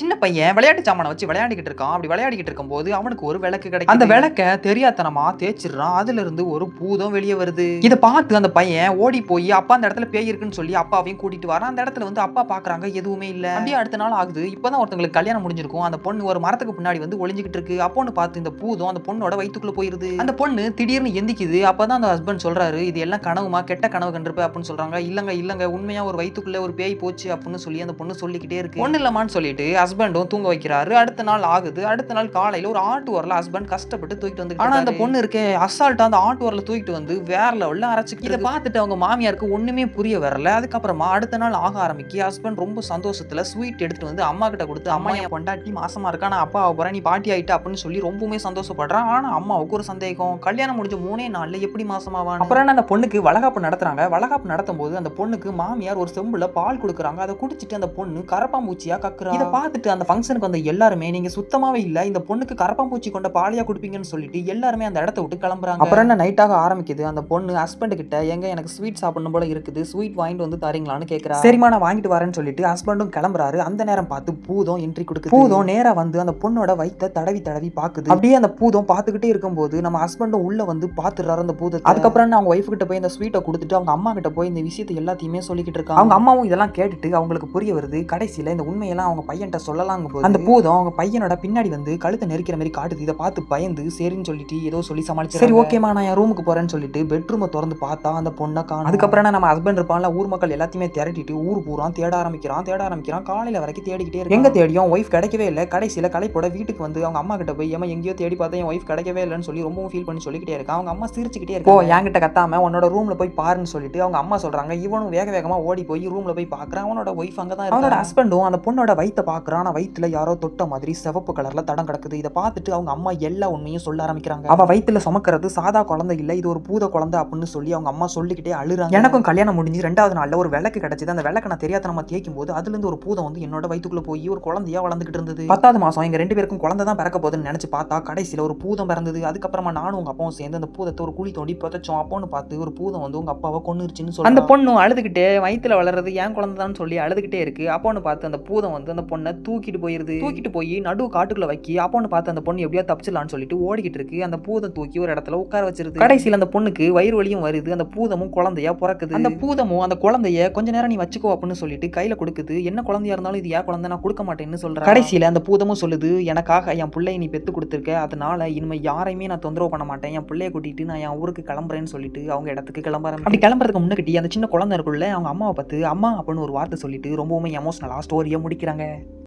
சின்ன பையன் விளையாட்டு சாமானை வச்சு விளையாடிக்கிட்டு இருக்கான். அப்படி விளையாடிக்கிட்டு இருக்கும்போது அவனுக்கு ஒரு விளக்கு கிடைக்கும் அந்த விளக்க தெரியாத்தனமா தேய்ச்சிடுறான். அதுல இருந்து ஒரு பூதம் வெளியே வருது. இதை பார்த்து அந்த பையன் ஓடி போய் அப்பா அந்த இடத்துல பேய் இருக்குன்னு சொல்லி அப்பாவையும் கூட்டிட்டு வரான் அந்த இடத்துல வந்து அப்பா பாக்குறாங்க எதுவுமே இல்ல. அப்படியே அடுத்த நாள் ஆகுது. இப்பதான் ஒருத்தங்களுக்கு கல்யாணம் முடிஞ்சிருக்கும். அந்த பொண்ணு ஒரு மரத்துக்கு பின்னாடி வந்து ஒளிஞ்சுக்கிட்டு இருக்கு. அப்போன்னு பார்த்து இந்த பூதம் அந்த பொண்ணோட வயிற்றுக்குள்ள போயிருது. அந்த பொண்ணு திடீர்னு எந்திக்குது. அப்பதான் அந்த ஹஸ்பண்ட் சொல்றாரு இது எல்லாம் கனவுமா? கெட்ட கனவு கண்டிருப்ப? அப்படின்னு சொல்றாங்க. இல்லங்க இல்லங்க. உண்மையா ஒரு வயிற்றுக்குள்ள ஒரு பேய் போச்சு அப்படின்னு சொல்லி அந்த பொண்ணு சொல்லிக்கிட்டே இருக்கு. ஒண்ணு இல்லமான்னு சொல்லிட்டு ஹஸ்பண்டும் தூங்க வைக்கிறாரு. அடுத்த நாள் ஆகுது. அடுத்த நாள் காலையில ஒரு ஆட்டு வரல ஹஸ்பண்ட் கஷ்டப்பட்டு தூக்கிட்டு வந்து ஆனா அந்த பொண்ணு இருக்கே அசால்ட்டா அந்த ஆட்டு வரல தூக்கிட்டு வந்து வேற லெவல்ல அரைச்சு இதை பார்த்துட்டு அவங்க மாமியாருக்கு ஒண்ணுமே புரிய வரல. அதுக்கப்புறமா அடுத்த நாள் ஆக ஆரம்பிக்கு. ஹஸ்பண்ட் ரொம்ப சந்தோஷத்துல ஸ்வீட் எடுத்துட்டு வந்து அம்மா கிட்ட கொடுத்து அம்மா என் பொண்டாட்டி மாசமா இருக்கா? நான் அப்பா போறேன். நீ பாட்டி ஆயிட்ட அப்படின்னு சொல்லி ரொம்பவுமே சந்தோஷப்படுறான். ஆனா அம்மாவுக்கு ஒரு சந்தேகம். கல்யாணம் முடிஞ்ச மூணே நாள்ல எப்படி மாசமாவான் அப்புறம் அந்த பொண்ணுக்கு வளகாப்பு நடத்துறாங்க. வளகாப்பு நடத்தும் போது அந்த பொண்ணுக்கு மாமியார் ஒரு செம்புல பால் கொடுக்குறாங்க. அதை குடிச்சிட்டு அந்த பொண்ணு கரப்பாம்பூச்சியா கக்குறா. இதை பார்த்துட்டு அந்த ஃபங்க்ஷனுக்கு வந்த எல்லாருமே நீங்க சுத்தமாவே இல்ல இந்த பொண்ணுக்கு கரப்பாம்பூச்சி கொண்ட பாலியா குடுப்பீங்கன்னு சொல்லிட்டு எல்லாருமே அந்த இடத்த விட்டு கிளம்புறாங்க. அப்புறம் என்ன நைட்டாக ஆரம்பிக்குது? அந்த பொண்ணு ஹஸ்பண்ட் கிட்ட எங்க எனக்கு ஸ்வீட் சாப்பிடணும் போல இருக்குது. ஸ்வீட் வாங்கிட்டு வந்து தரீங்களான்னு கேக்குறா. சரிம்மா நான் வாங்கிட்டு வரேன்னு சொல்லிட்டு ஹஸ்பண்டும் கிளம்புறாரு. அந்த நேரம் பார்த்து பூதம் என்ட்ரி கொடுக்குது. பூதம் நேரா வந்து அந்த பொண்ணோட வயித்தை தடவி தடவி பாக்குது. அப்படியே அந்த பூதம் பார்த்துக்கிட்டே இருக்கும்போது நம்ம ஹஸ்பண்டும் உள்ள வந்து பாத்துறாரு அந்த பூதத்தை. அதுக்கப்புறம் அவங்க ஒய்ஃப் கிட்ட போய் இந்த ஸ்வீட்டை கொடுத்துட்டு அவங்க அம்மா கிட்ட போய் இந்த விஷயத்தை எல்லாத்தையுமே சொல்லிக்கிட்டு இருக்காங்க. அவங்க அம்மாவும் இதெல்லாம் கேட்டுட்டு அவங்களுக்கு புரிய வருது. கடைசியில இந்த உண்மையெல்லாம் அவங்க பையன்கிட்ட சொல்லலாங்க போது அந்த பூதம் அவங்க பையனோட பின்னாடி வந்து கழுத்தை நெரிக்கிற மாதிரி காட்டுது. இதை பார்த்து பயந்து சரின்னு சொல்லிட்டு ஏதோ சொல்லி சமாளிச்சு சரி ஓகேமா நான் என் ரூமுக்கு போறேன்னு சொல்லிட்டு பெட்ரூமை திறந்து பார்த்தா அந்த பொண்ணை காணும். அதுக்கப்புறம் நம்ம ஹஸ்பண்ட் இருப்பான்ல ஊர் மக்கள் எல்லாத்தையுமே திரட்டிட்டு ஊர் பூரா தேட ஆரம்பிக்கிறான் தேட ஆரம்பிக்கிறான். காலையில வரைக்கும் தேடிக்கிட்டே இருக்கு எங்க தேடியும்? ஒய்ஃப் கிடைக்கவே இல்லை. கடைசியில கலைப்போட வீட்டுக்கு வந்து அவங்க அம்மா கிட்ட போய் ஏமா எங்கேயோ தேடி பார்த்தா என் ஒய்ஃப் கிடைக்கவே இல்லைன்னு சொல்லி ரொம்பவும் ஃபீல் பண்ணி சொல்லிக்கிட்டே இருக்கா அவங்க அம்மா சிரிச்சுக்கிட்டே இருக்கு என்கிட்ட கத்தாம உன்னோட ரூம்ல போய் பாருன்னு சொல்லிட்டு அவங்க அம்மா சொல்றாங்க. இவனும் வேக வேகமா ஓடி போய் ரூம்ல போய் பாக்குறான் அவனோட ஒய்ஃப் அங்க தான் அவனோட ஹஸ்பண்டும் அந்த பொண்ணோட வயித்தை பாக்குறான் ஆனா வயித்துல யாரோ தொட்ட மாதிரி சிவப்பு கலர்ல தடம் கிடக்குது. இதை பார்த்துட்டு அவங்க அம்மா எல்லா உண்மையும் சொல்ல ஆரம்பிக்கிறாங்க. அவ வயித்துல சுமக்கிறது சாதா குழந்தை இல்ல இது ஒரு பூத குழந்தை அப்படின்னு சொல்லி அவங்க அம்மா சொல்லிக்கிட்டே அழுறாங்க. எனக்கும் கல்யாணம் முடிஞ்சு ரெண்டாவது நாள்ல ஒரு விளக்கு கிடைச்சது. அந்த விளக்கு நான் தெரியாத நம்ம தேய்க்கும் போது அதுல இருந்து ஒரு பூதம் வந்து என்னோட வயித்துக்குள்ள போய் ஒரு குழந்தையா வளர்ந்துகிட்டு இருந்தது. பத்தாவது மாசம் எங்க ரெண்டு பேருக்கும் குழந்தை தான் பிறக்க போகுதுன்னு நினைச்சு பார்த்தா கடைசியில ஒரு பூதம் பிறந்தது. அதுக்கப்புறமா நானும் உங்க அப்பாவும் சேர்ந்து அந்த பூதத்தை ஒரு குழி தோண்டி புதைச்சோம். அப்போன்னு பார்த்து ஒரு பூதம் வந்து உங்க அப்பாவை கொன்னுருச்சுன்னு சொல்லி அந்த பொண்ணும் அழுதுகிட்டே வயித்துல வளர்றது ஏன் குழந்தைதான் சொல்லி அழுதுகிட்டே இருக்கு. அப்போன்னு பார்த்து அந்த பூதம் வந்து அந்த பொண்ணை தூக்கிட்டு போயிருது. தூக்கிட்டு போய் நடு காட்டுக்குள்ள வைக்கி அப்போன்னு பார்த்து அந்த பொண்ணு எப்படியா தப்பிச்சிடலாம்னு சொல்லிட்டு ஓடிக்கிட்டு இருக்கு. அந்த பூதம் தூக்கி ஒரு இடத்துல உட்கார வச்சிருது. கடைசியில் அந்த பொண்ணுக்கு வயிறு வலியும் வருது. அந்த பூதமும் குழந்தையா பிறக்குது. அந்த பூதமும் அந்த குழந்தைய கொஞ்ச நேரம் நீ வச்சுக்கோ அப்படின்னு சொல்லிட்டு கையில கொடுக்குது. என்ன குழந்தையா இருந்தாலும் இது ஏன் குழந்தை? நான் கொடுக்க மாட்டேன்னு சொல்றேன் கடைசியில அந்த பூதமும் சொல்லுது எனக்காக என் பிள்ளைய நீ பெத்து கொடுத்துருக்க. அதனால இனிமே யாரையுமே நான் தொந்தரவு பண்ண மாட்டேன். என் பிள்ளைய கூட்டிட்டு நான் என் ஊருக்கு கிளம்புறேன்னு சொல்லிட்டு அவங்க இடத்துக்கு கிளம்புறேன் அப்படி கிளம்புறதுக்கு முன்னாடி அந்த சின்ன குழந்தை இருக்குள்ள அவங்க அம்மாவை பார்த்து அம்மா அப்படின்னு ஒரு வார்த்தை சொல்லிட்டு ரொம்பவுமே எமோஷனலா ஸ்டோரியை முடிக்கிறாங்க.